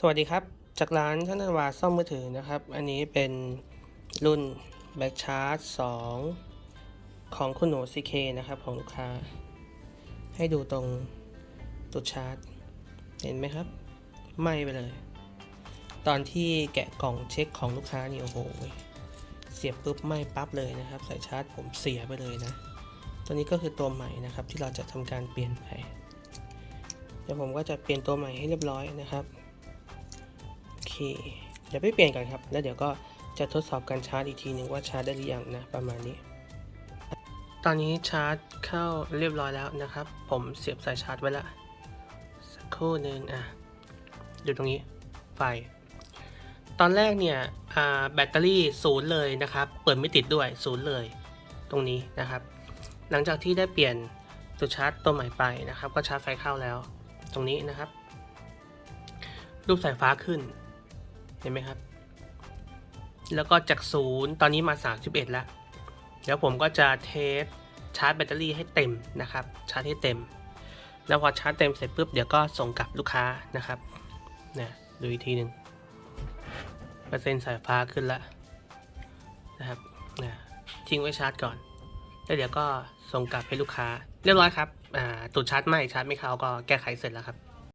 สวัสดีครับ จากร้านท่านนวาซ่อมมือถือนะครับ อันนี้เป็นรุ่นแบ็กชาร์จ2ของคุณหนู CK นะครับของลูกค้า ให้ดูตรงตัวชาร์จ เห็นไหมครับ ไหม้ไปเลย ตอนที่แกะกล่องเช็คของลูกค้านี่ โอ้โห เสียบปุ๊บไหม้ปั๊บเลยนะครับ สายชาร์จผมเสียไปเลยนะ ตัวนี้ก็คือตัวใหม่นะครับที่เราจะทำการเปลี่ยนไปเดี๋ยวผมก็จะเปลี่ยนตัวใหม่ให้เรียบร้อยนะครับ เคเดี๋ยวไปเปลี่ยนกันครับ แล้วเดี๋ยวก็จะทดสอบการชาร์จอีกทีหนึ่งว่าชาร์จได้หรือยังนะประมาณนี้ ตอนนี้ชาร์จเข้าเรียบร้อยแล้วนะครับ ผมเสียบสายชาร์จไว้ละสักครู่หนึ่งอะอยู่ตรงนี้ไฟ ตอนแรกเนี่ยแบตเตอรี่ศูนย์เลยนะครับ เปิดไม่ติดด้วยศูนย์เลยตรงนี้นะครับ หลังจากที่ได้เปลี่ยนตัวชาร์จตัวใหม่ไปนะครับ ก็ชาร์จไฟเข้าแล้ว ตรงนี้นะครับ รูปสายฟ้าขึ้น ห็นไหมครับ แล้วก็จากศูนย์ตอนนี้มา 31 แล้ว เดี๋ยวผมก็จะเทสชาร์จแบตเตอรี่ให้เต็มนะครับ ชาร์จให้เต็ม แล้วพอชาร์จเต็มเสร็จปุ๊บเดี๋ยวก็ส่งกลับลูกค้านะครับนะดูอีกทีหนึ่งเปอร์เซ็นต์สายฟ้าขึ้นแล้วนะครับนะทิ้งไว้ชาร์จก่อน แล้วเดี๋ยวก็ส่งกลับให้ลูกค้า เรียบร้อยครับ อ่าตูดชาร์จไม่ชาร์จไม่เข้าก็แก้ไขเสร็จแล้วครับ